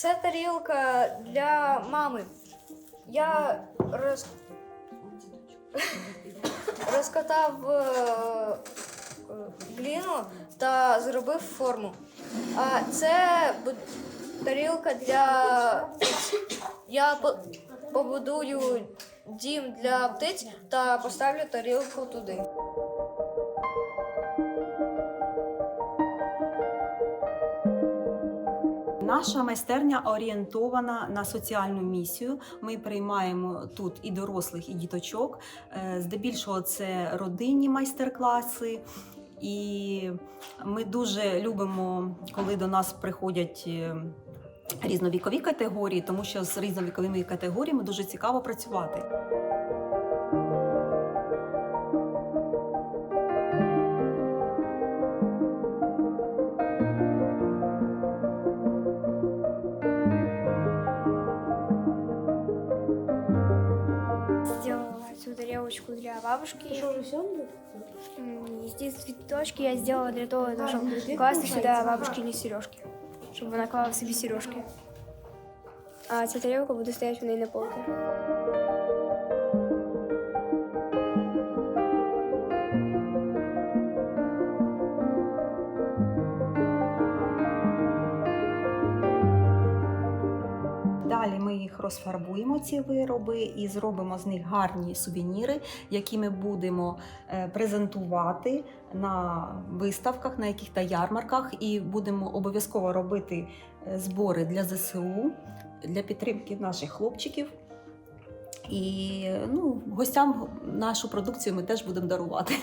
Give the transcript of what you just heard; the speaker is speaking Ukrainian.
це тарілка для мами. Я роз... розкатав е, гліну та зробив форму. А це тарілка для. Я побудую дім для птиць та поставлю тарілку туди. Наша майстерня орієнтована на соціальну місію. Ми приймаємо тут і дорослих, і діточок. Е, Здебільшого це родинні майстер-класи. І ми дуже любимо, коли до нас приходять е, різновікові категорії, тому що з різновіковими категоріями дуже цікаво працювати. Бабушки. Ты что, уже все Здесь цветочки я сделала для того, а, чтобы ну, классно сюда бабушки не сережки. Чтобы она клала себе сережки. А цветорелку буду стоять у ней на полке. Розфарбуємо, ці вироби, і зробимо з них гарні сувеніри, які ми будемо е, презентувати на виставках, на яких-то ярмарках, і будемо обов'язково робити е, збори для ЗСУ, для підтримки наших хлопчиків. І ну, гостям нашу продукцію ми теж будемо дарувати.